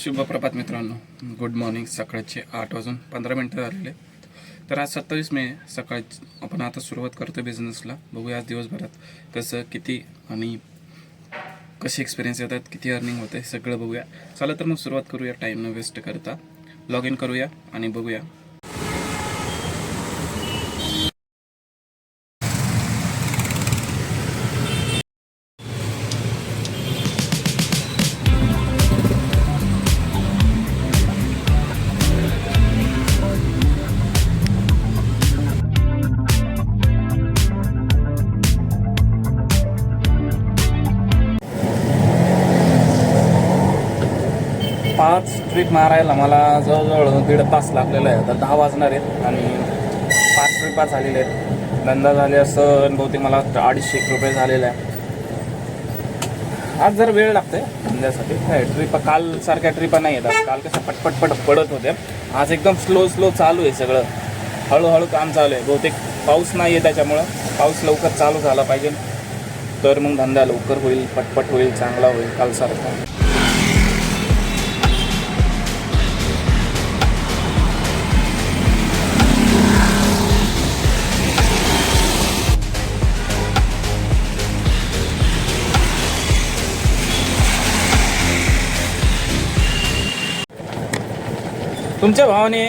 शुभ प्रभात मित्रांनो. Good morning सकाळचे आठ वाजून पंधरा मिनटं झालेले. तर आज सत्तावीस मे सकाळ आपण आता सुरुवात करतो बिझनेसला बघूया आज दिवसभरात कसं किती आणि कसे एक्सपिरियन्स येतात किती अर्निंग होते सगळं बघूया. चला तर मग सुरुवात करूया टाईम न वेस्ट करता. लॉग इन करूया आणि बघूया. पाच ट्रिप मारायला मला जवळजवळ दीड तास लागलेला आहे आता दहा वाजणार आहेत आणि पाच ट्रिपा झालेल्या आहेत. धंदा झाले असं बहुतेक मला अडीचशे रुपये झालेला आहे. आज जर वेळ लागते धंद्यासाठी. काय ट्रिपा काल सारख्या ट्रिपा नाही येतात काल कसं पटपट पट पडत होत्या आज एकदम स्लो स्लो चालू आहे सगळं. हळूहळू काम चालू आहे. बहुतेक पाऊस नाही आहे त्याच्यामुळं. पाऊस लवकर चालू झाला पाहिजे. तर मग धंदा लवकर होईल पटपट होईल चांगला होईल कालसारखा तुमच्या भावाने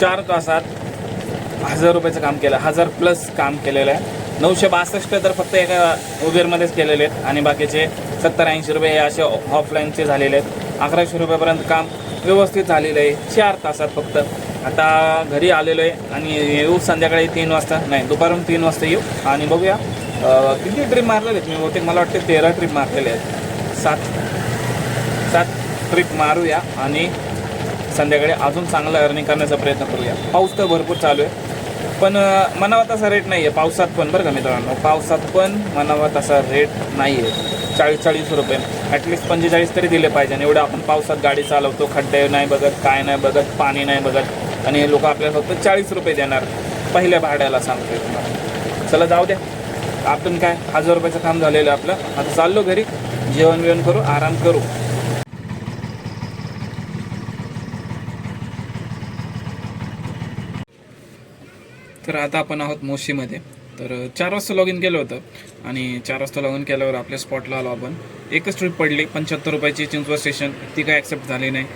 चार तासात हजार रुपयाचं काम केलं हजार प्लस काम केलेलं आहे. नऊशे बासष्ट तर फक्त एका उबेरमध्येच केलेले आहेत आणि बाकीचे सत्तर ऐंशी रुपये हे असे ऑफलाईनचे झालेले आहेत. अकराशे रुपयापर्यंत काम व्यवस्थित झालेलं आहे. चार तासात फक्त. आता घरी आलेलो आहे आणि येऊ संध्याकाळी तीन वाजता. नाही दुपारून तीन वाजता येऊ आणि बघूया. किती ट्रिप मारलेले आहेत मी? बहुतेक मला वाटते तेरा ट्रिप मारलेले आहेत. सात सात ट्रिप मारूया आणि संध्याकाळी अजून चांगलं अर्निंग करण्याचा प्रयत्न करूया. पाऊस तर भरपूर चालू आहे. पण मनावा तसा रेट नाही आहे पावसात पण बरं का मित्रांनो पावसात पण मनावा तसा रेट नाही आहे चाळीस चाळीस रुपये. ॲटलिस्ट पंचेचाळीस तरी दिले पाहिजे. आणि एवढं आपण पावसात गाडी चालवतो खड्डे नाही बघत काय नाही बघत पाणी नाही बघत. आणि हे लोक आपल्याला फक्त चाळीस रुपये देणार. पहिल्या भाड्याला सांगतोय तुम्हाला. चला जाऊ द्या. आपण काय हजार रुपयाचं काम झालेलं आहे आपलं. आता चाललो घरी. जेवण बिवण करू आराम करू. तर आता आपण आहोत मोशीमध्ये. तर चार वाजता लॉग इन केलं होतं आणि चार वाजता लॉग इन केल्यावर आपल्या स्पॉटला आलो आपण. एकच ट्रिप पडली पंच्याहत्तर रुपयाची चिंचवड स्टेशन ती काय ॲक्सेप्ट झाली नाही.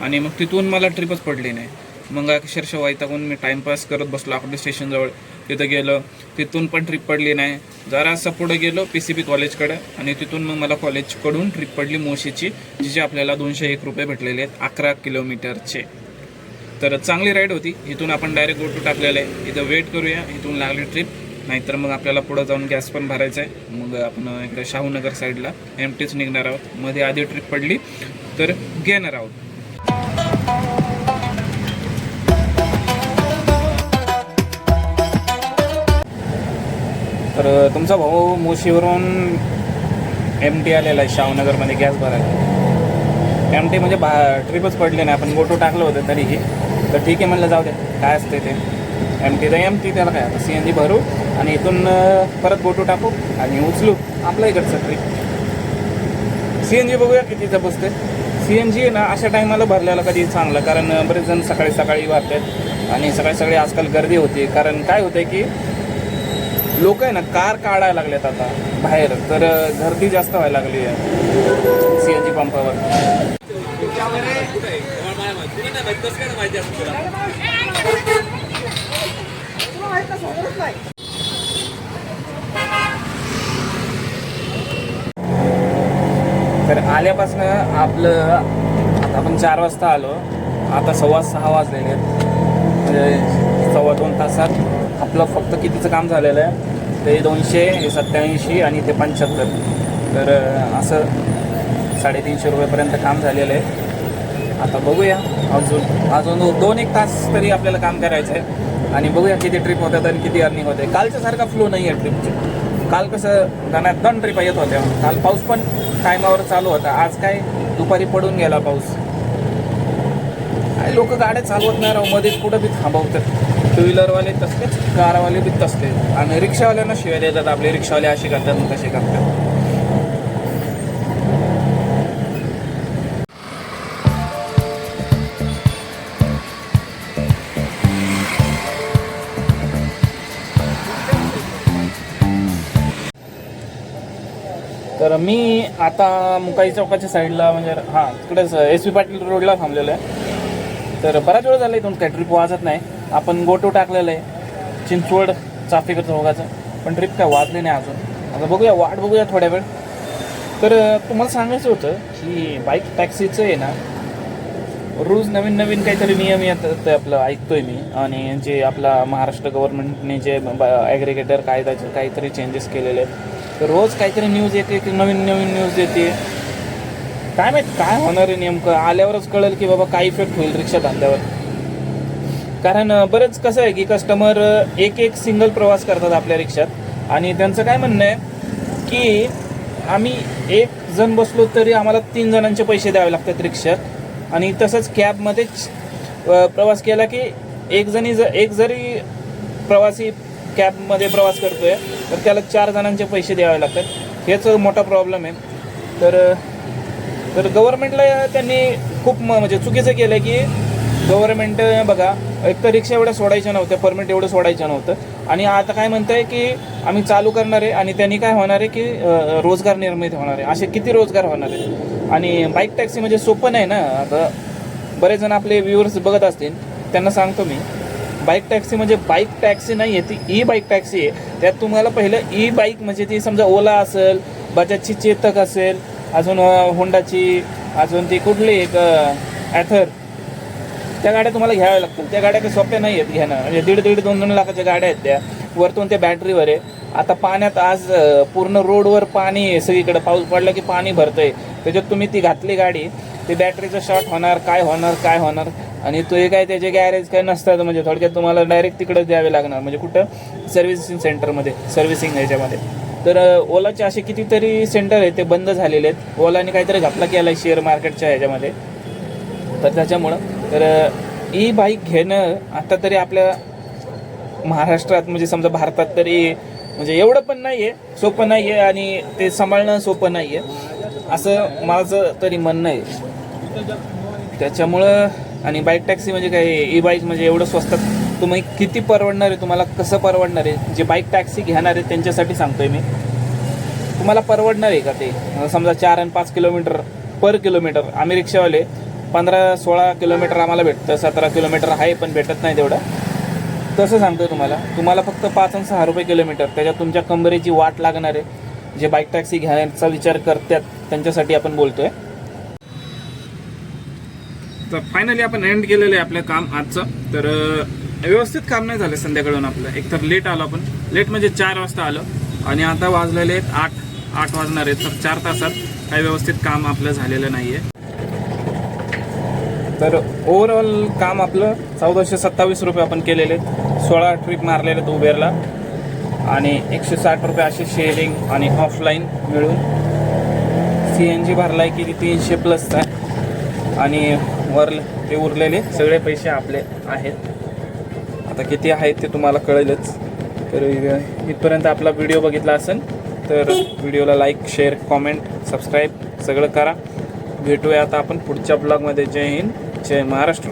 आणि मग तिथून मला ट्रिपच पडली नाही. मग अक्षरशः वैतागून मी टाईमपास करत बसलो आपल्या स्टेशनजवळ तिथं गेलो. तिथून पण ट्रिप पडली नाही. जरासं पुढे गेलो पी सी बी कॉलेजकडे आणि तिथून मग मला कॉलेजकडून ट्रिप पडली मोशीची जिचे आपल्याला दोनशे एक रुपये भेटलेले आहेत अकरा किलोमीटरचे तर चांगली राईड होती. इथून आपण डायरेक्ट गोटू टाकलेलं आहे. इथं वेट करूया. इथून लागली ट्रिप नाहीतर मग आपल्याला पुढं जाऊन गॅस पण भरायचा आहे. मग आपण इकडे शाहूनगर साईडला एम टीच निघणार आहोत. मध्ये आधी ट्रिप पडली तर घेणार आहोत. तर तुमचा भाऊ मोशीवरून एम टी आलेला आहे. शाहूनगरमध्ये गॅस भरायला. एम टी म्हणजे बा ट्रिपच पडली नाही. आपण गोटो टाकलं होतं तरीही. तर ठीक आहे म्हणलं जाऊ दे काय असते ते? एम टी तर एम टी त्याला काय? आता सी एन जी भरू आणि इथून परत गोटो टाकू आणि उचलू. आपल्या इकडचं ट्रिप सी एन जी बघूया कितीचं बसते सी एन जी ना अशा टायमाला भरलेलं कधी चांगलं? कारण बरेच जण सकाळी सकाळी वाहतात आणि सकाळी सकाळी आजकाल गर्दी होती. कारण काय होतं की लोक आहे ना कार काढायला लागलेत आता बाहेर. तर गर्दी जास्त व्हायला लागली आहे. सी एन जी पंपावर तर आल्यापासून आपलं आता आपण चार वाजता आलो. आता सव्वा सहा वाजलेले आहेत. म्हणजे सव्वा दोन तासात आपलं फक्त कितीचं काम झालेलं आहे ते दोनशे हे आणि ते पंच्याहत्तर. तर असं साडेतीनशे रुपयेपर्यंत काम झालेलं आहे. आता बघूया. अजून अजून दोन एक तास तरी आपल्याला काम करायचं आहे आणि बघूया किती ट्रिप होतात आणि किती अर्निंग होते. कालच्यासारखा फ्लो नाही आहे ट्रिपचे काल कसं दणात दोन ट्रिपा येत होत्या. काल पाऊस पण टायमावर चालू होता. आज काय दुपारी पडून गेला पाऊस. लोक गाड्या चालवत नाही राहू मध्ये कुठं बी थांबवतात. टू व्हीलरवाले तसलेच कारवाले बी तसले. आणि रिक्षावाल्यांना शिवाय देतात. आपले रिक्षावाले असे करतात मग तसे करतात. तर मी आता मुकाई चौकाच्या साईडला म्हणजे हां तिकडेच एस पी पाटील रोडला थांबलेलो आहे. तर बराच वेळ झाला इथून काही ट्रिप वाजत नाही. आपण गोटो टाकलेलं आहे चिंचवड चाफेकर चौकाचं. पण ट्रिप काय वाजली नाही अजून. आता बघूया वाट बघूया थोड्या वेळ. तर तुम्हाला सांगायचं होतं की बाईक टॅक्सीचं आहे ना रोज नवीन नवीन काहीतरी नियम येतात ते आपलं ऐकतोय मी. आणि जे आपला महाराष्ट्र गव्हर्नमेंटने जे ॲग्रिगेटर कायद्याचे काहीतरी चेंजेस केलेले आहेत. तर रोज काहीतरी न्यूज येते की नवीन नवीन न्यूज येते. काय माहीत काय होणार आहे नेमकं? आल्यावरच कळेल की बाबा काय इफेक्ट होईल रिक्षा धंद्यावर कारण बरंच बरेच कसं आहे की कस्टमर एक एक सिंगल प्रवास करतात आपल्या रिक्षात. आणि त्यांचं काय म्हणणं आहे की आम्ही एक जण बसलो तरी आम्हाला तीन जणांचे पैसे द्यावे लागतात रिक्षात. आणि तसंच कॅबमध्येच प्रवास केला की एक जणी ज एक जरी प्रवासी कॅबमध्ये प्रवास करतोय तर त्याला चार जणांचे पैसे द्यावे लागतात. हेच मोठा प्रॉब्लेम आहे. तर तर गव्हर्नमेंटला त्यांनी खूप म- म्हणजे चुकीचं केलं की गव्हर्नमेंट बघा एक तर रिक्षा एवढ्या सोडायच्या नव्हत्या परमिट एवढं सोडायचं नव्हतं. आणि आता काय म्हणतंय की आम्ही चालू करणार आहे आणि त्यांनी काय होणार आहे की रोजगार निर्मित होणार आहे. असे किती रोजगार होणार आहे? आणि बाईक टॅक्सी म्हणजे सोपं नाही ना? आता बरेच जण आपले व्ह्युअर्स बघत असतील. त्यांना सांगतो मी. बाईक टॅक्सी म्हणजे बाईक टॅक्सी नाही आहे ती ई बाईक टॅक्सी आहे. त्यात तुम्हाला पहिलं ई बाईक म्हणजे ती समजा ओला असेल बजाजची चेतक असेल अजून होंडाची अजून ती कुठली एक ॲथर. त्या गाड्या तुम्हाला घ्याव्या लागतील. त्या गाड्या काही सोप्या नाही आहेत घेणं. म्हणजे दीड दीड दोन दोन लाखाच्या गाड्या आहेत त्या. वरतून त्या बॅटरीवर आहे. आता पाण्यात आज पूर्ण रोडवर पाणी आहे. सगळीकडे पाऊस पडला की पाणी भरतंय. त्याच्यात तुम्ही ती घातली गाडी. ते बॅटरीचं शॉर्ट होणार काय होणार काय होणार? आणि तो हे काय त्याचे गॅरेज काय नसतात म्हणजे थोडक्यात तुम्हाला डायरेक्ट तिकडे द्यावे लागणार. म्हणजे कुठं? सर्व्हिसिंग सेंटरमध्ये सर्व्हिसिंग ह्याच्यामध्ये तर ओलाचे असे कितीतरी सेंटर आहेत ते बंद झालेले आहेत. ओलाने काहीतरी घपला केला आहे शेअर मार्केटच्या ह्याच्यामध्ये. तर त्याच्यामुळं तर ई बाईक घेणं आता तरी आपल्या महाराष्ट्रात म्हणजे समजा भारतात तरी म्हणजे एवढं पण नाही आहे सोपं नाही आहे आणि ते सांभाळणं सोपं नाही आहे असं माझं तरी म्हणणं आहे. त्याच्यामुळं आणि बाईक टॅक्सी म्हणजे काय ई बाईक म्हणजे एवढं स्वस्तात तुम्ही किती परवडणार आहे तुम्हाला कसं परवडणार आहे जे बाईक टॅक्सी घेणार आहे त्यांच्यासाठी सांगतोय मी. तुम्हाला परवडणार आहे का ते? समजा चार आणि पाच किलोमीटर पर किलोमीटर आम्ही रिक्षावाले पंधरा सोळा किलोमीटर आम्हाला भेटतं सतरा किलोमीटर आहे पण भेटत नाही तेवढं तसं सांगतो तुम्हाला. तुम्हाला फक्त पाच आणि सहा रुपये किलोमीटर त्याच्यात तुमच्या कंबरेची वाट लागणार आहे. जे बाईक टॅक्सी घ्यायचा विचार करतात त्यांच्यासाठी आपण बोलतोय. तर फायनली आपण एंड केलेलं आहे आपलं काम आजचं. तर व्यवस्थित काम नाही झालं संध्याकाळून आपलं. एकतर लेट आलो आपण. लेट म्हणजे चार वाजता आलं. आणि आता वाजलेले आहेत आठ आठ वाजणार आहेत. तर चार तासात काही व्यवस्थित काम आपलं झालेलं नाही आहे तर ओव्हरऑल काम आपलं चौदाशे सत्तावीस रुपये आपण केलेले आहेत. सोळा ट्रिप मारलेले आहेत उबेरला आणि एकशे साठ रुपये असे शेअरिंग आणि ऑफलाईन मिळून. सी एन जी भरला आहे की तीनशे प्लसचा आणि वरले ते उरलेले सगळे पैसे आपले आहेत. आता किती आहेत ते तुम्हाला कळेलच. तर इथपर्यंत आपला व्हिडिओ बघितला असेल तर व्हिडिओला लाईक शेअर कॉमेंट सबस्क्राईब सगळं करा. भेटूया आता आपण पुढच्या ब्लॉगमध्ये जय हिंद जय महाराष्ट्र.